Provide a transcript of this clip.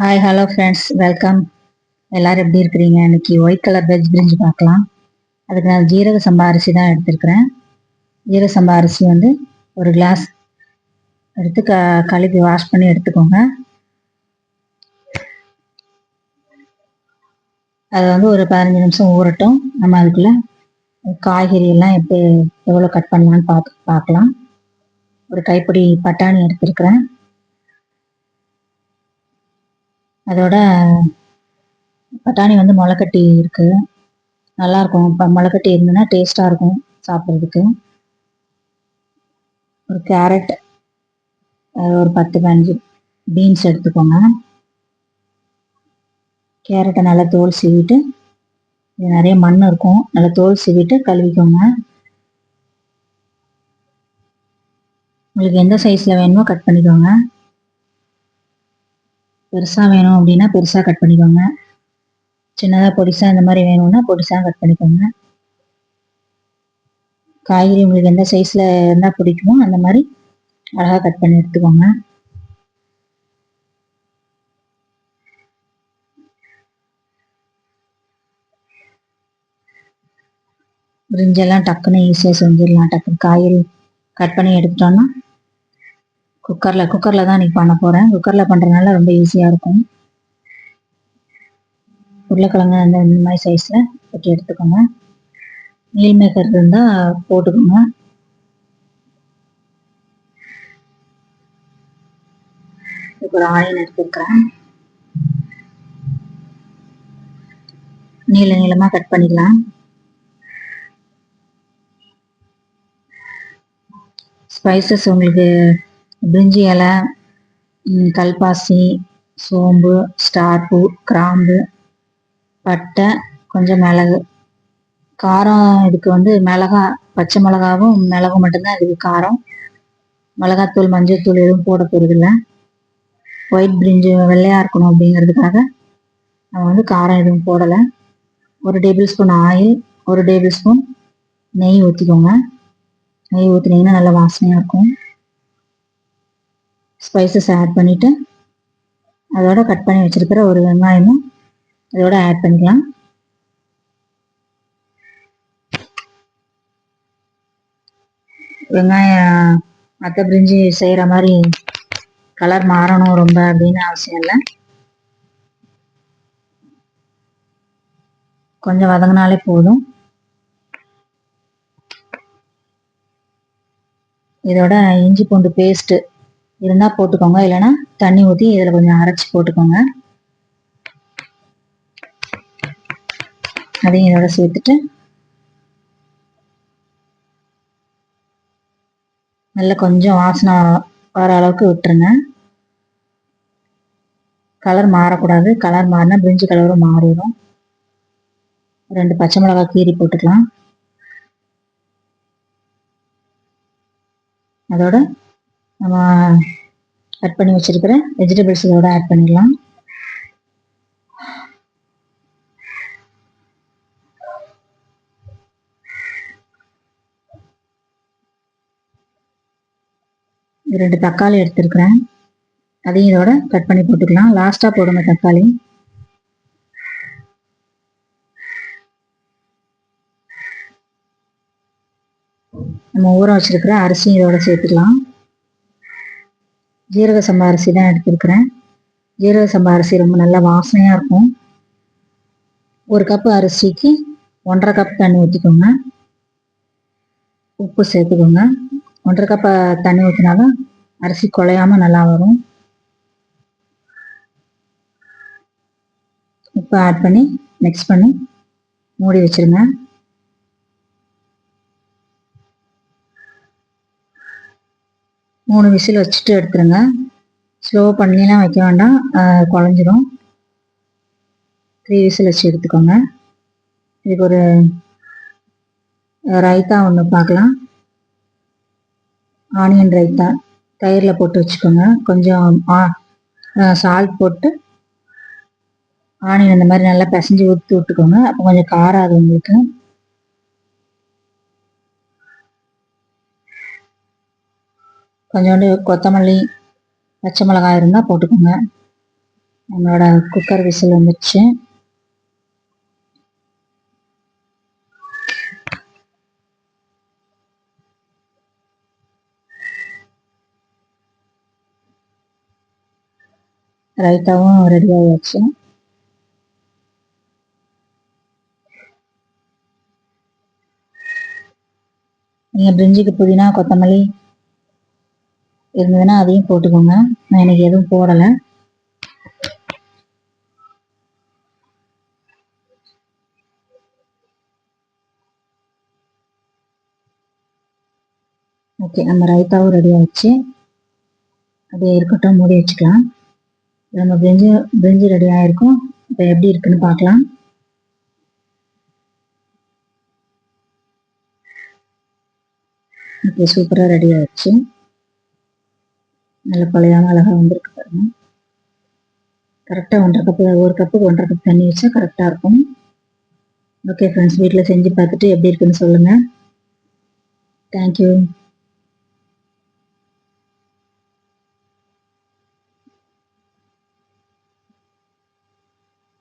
Hi hello friends welcome எல்லோரும் எப்படி இருக்கிறீங்க? இன்னைக்கு ஒயிட் கலர் வெஜ் பிரிஞ்சு பார்க்கலாம். அதுக்கு நான் ஜீரக சம்பா அரிசி தான் எடுத்துருக்குறேன். ஜீரக சம்பா அரிசி வந்து ஒரு கிளாஸ் எடுத்து க கழுவி வாஷ் பண்ணி எடுத்துக்கோங்க. அது வந்து ஒரு பதினஞ்சு நிமிஷம் ஊறட்டும். நம்ம அதுக்குள்ளே காய்கறி எல்லாம் எப்படி எவ்வளோ கட் பண்ணலான்னு பார்த்து பார்க்கலாம். ஒரு கைப்பிடி பட்டாணி எடுத்துருக்குறேன். அதோட பட்டாணி வந்து முளைக்கட்டி இருக்குது நல்லாயிருக்கும் இப்போ முளைக்கட்டி இருந்ததுன்னா டேஸ்ட்டாக இருக்கும் சாப்பிட்றதுக்கு. ஒரு கேரட் ஒரு பத்து பதினஞ்சு பீன்ஸ் எடுத்துக்கோங்க. கேரட்டை நல்லா தோல் சீவிட்டு இது நிறைய மண் இருக்கும். நல்லா தோல் சீவிட்டு கழுவிக்கோங்க. உங்களுக்கு எந்த சைஸில் வேணுமோ கட் பண்ணிக்கோங்க. பெருசாக வேணும் அப்படின்னா பெருசாக கட் பண்ணிக்கோங்க. சின்னதாக பொடிசாக இந்த மாதிரி வேணும்னா பொடிசாக கட் பண்ணிக்கோங்க. காய்கறி உங்களுக்கு எந்த சைஸில் இருந்தால் பிடிக்குமோ அந்த மாதிரி அழகாக கட் பண்ணி எடுத்துக்கோங்க. பிரிஞ்செல்லாம் டக்குன்னு ஈஸியாக செஞ்சிடலாம். டக்குன்னு காய்கறி கட் பண்ணி எடுத்துட்டோன்னா குக்கரில் குக்கரில் தான் இன்றைக்கி பண்ண போகிறேன் குக்கரில் பண்ணுறதுனால ரொம்ப ஈஸியாக இருக்கும். உருளைக்கிழங்கு அந்த இந்த மாதிரி சைஸில் வெட்டி எடுத்துக்கோங்க. மீல் மேக்கர் இருந்தால் போட்டுக்கோங்க. இப்போ ஒரு ஆனியன் எடுத்துருக்குறேன் நீள நீளமாக கட் பண்ணிக்கலாம். ஸ்பைசஸ் உங்களுக்கு பிரிஞ்சி இலை கல்பாசி சோம்பு ஸ்டார்பூ கிராம்பு பட்டை கொஞ்சம் மிளகு. காரம் இதுக்கு வந்து மிளகா பச்சை மிளகாவும் மிளகும் மட்டும்தான் இதுக்கு காரம். மிளகாத்தூள் மஞ்சள் தூள் எதுவும் போட போகிறதில்ல ஒயிட் பிரிஞ்சு வெள்ளையாக இருக்கணும் அப்படிங்கிறதுக்காக நம்ம வந்து காரம் எதுவும் போடலை. ஒரு டேபிள் ஸ்பூன் ஆயில் ஒரு டேபிள் ஸ்பூன் நெய் ஊற்றிக்கோங்க நெய் ஊற்றினீங்கன்னா நல்லா வாசனையாக இருக்கும். ஸ்பைசஸ் ஆட் பண்ணிவிட்டு அதோட கட் பண்ணி வச்சுருக்கிற ஒரு வெங்காயமும் இதோட ஆட் பண்ணிக்கலாம். வெங்காயம் மற்ற பிரிஞ்சு செய்கிற மாதிரி கலர் மாறணும் ரொம்ப அப்படின்னு அவசியம் இல்லை. கொஞ்சம் வதங்கினாலே போதும். இதோட இஞ்சி பூண்டு பேஸ்ட்டு இருந்தால் போட்டுக்கோங்க. இல்லைன்னா தண்ணி ஊற்றி இதில் கொஞ்சம் அரைச்சி போட்டுக்கோங்க. அதையும் இதோட சேர்த்துட்டு நல்லா கொஞ்சம் வாசனை வர அளவுக்கு விட்டுருங்க. கலர் மாறக்கூடாது. கலர் மாறினா பிரிஞ்சு கலரும் மாறிடும். ரெண்டு பச்சை மிளகாய் கீரி போட்டுக்கலாம். அதோட நம்ம கட் பண்ணி வச்சிருக்கிற வெஜிடபிள்ஸ் இதோட ஆட் பண்ணிக்கலாம். ரெண்டு தக்காளி எடுத்துருக்குறேன். அதையும் இதோட கட் பண்ணி போட்டுக்கலாம். லாஸ்ட்டாக போடுங்க தக்காளி. நம்ம ஊற வச்சிருக்கிற அரிசியும் இதோட சேர்த்துக்கலாம். ஜீரக சம்பா அரிசி தான் எடுத்துருக்குறேன். ஜீரக சம்பா அரிசி ரொம்ப நல்லா வாசனையாக இருக்கும். ஒரு கப்பு அரிசிக்கு ஒன்றரை கப் தண்ணி ஊற்றிக்கோங்க உப்பு சேர்த்துக்கோங்க. ஒன்றரை கப் தண்ணி ஊற்றினாலும் அரிசி குழையாமல் நல்லா வரும். உப்பு ஆட் பண்ணி மிக்ஸ் பண்ணி மூடி வச்சுருங்க. மூணு விசில் வச்சுட்டு எடுத்துருங்க. ஸ்லோ பண்ணிலாம் வைக்க வேண்டாம். குழஞ்சிரும். த்ரீ விசில் வச்சு எடுத்துக்கோங்க. இதுக்கு ஒரு ரைத்தா ஒன்று பார்க்கலாம். ஆனியன் ரைத்தா. தயிரில் போட்டு வச்சுக்கோங்க. கொஞ்சம் சால்ட் போட்டு ஆனியன் இந்த மாதிரி நல்லா பிசைஞ்சு ஊற்றி விட்டுக்கோங்க. அப்போ கொஞ்சம் காரம் உங்களுக்கு. கொஞ்சோண்டு கொத்தமல்லி பச்சை மிளகாய் இருந்தால் போட்டுக்கோங்க. நம்மளோட குக்கர் விசில் வந்துடுச்சு ரைத்தாவும் ரெடி ஆகியாச்சு நீங்கள் பிரிஞ்சிக்கு புதினா கொத்தமல்லி இருந்ததுன்னா அதையும் போட்டுக்கோங்க. நான் எனக்கு எதுவும் போடலை. ஓகே நம்ம ரைத்தாவும் ரெடி ஆயிடுச்சு. அப்படியே இருக்கட்டும் மூடி வச்சுக்கலாம். நம்ம பிரிஞ்சு பிரிஞ்சு ரெடி ஆயிருக்கும். இப்போ எப்படி இருக்குன்னு பார்க்கலாம். ஓகே சூப்பராக ரெடி ஆயிடுச்சு. நல்ல பழையான அழகாக வந்திருக்கு பாருங்க. கரெக்டாக ஒன்றரை கப்பு ஒரு கப்புக்கு ஒன்றரை கப் தண்ணி வச்சா கரெக்டாக இருக்கும். ஓகே ஃப்ரெண்ட்ஸ் வீட்டில் செஞ்சு பார்த்துட்டு எப்படி இருக்குன்னு சொல்லுங்கள் தேங்க்யூ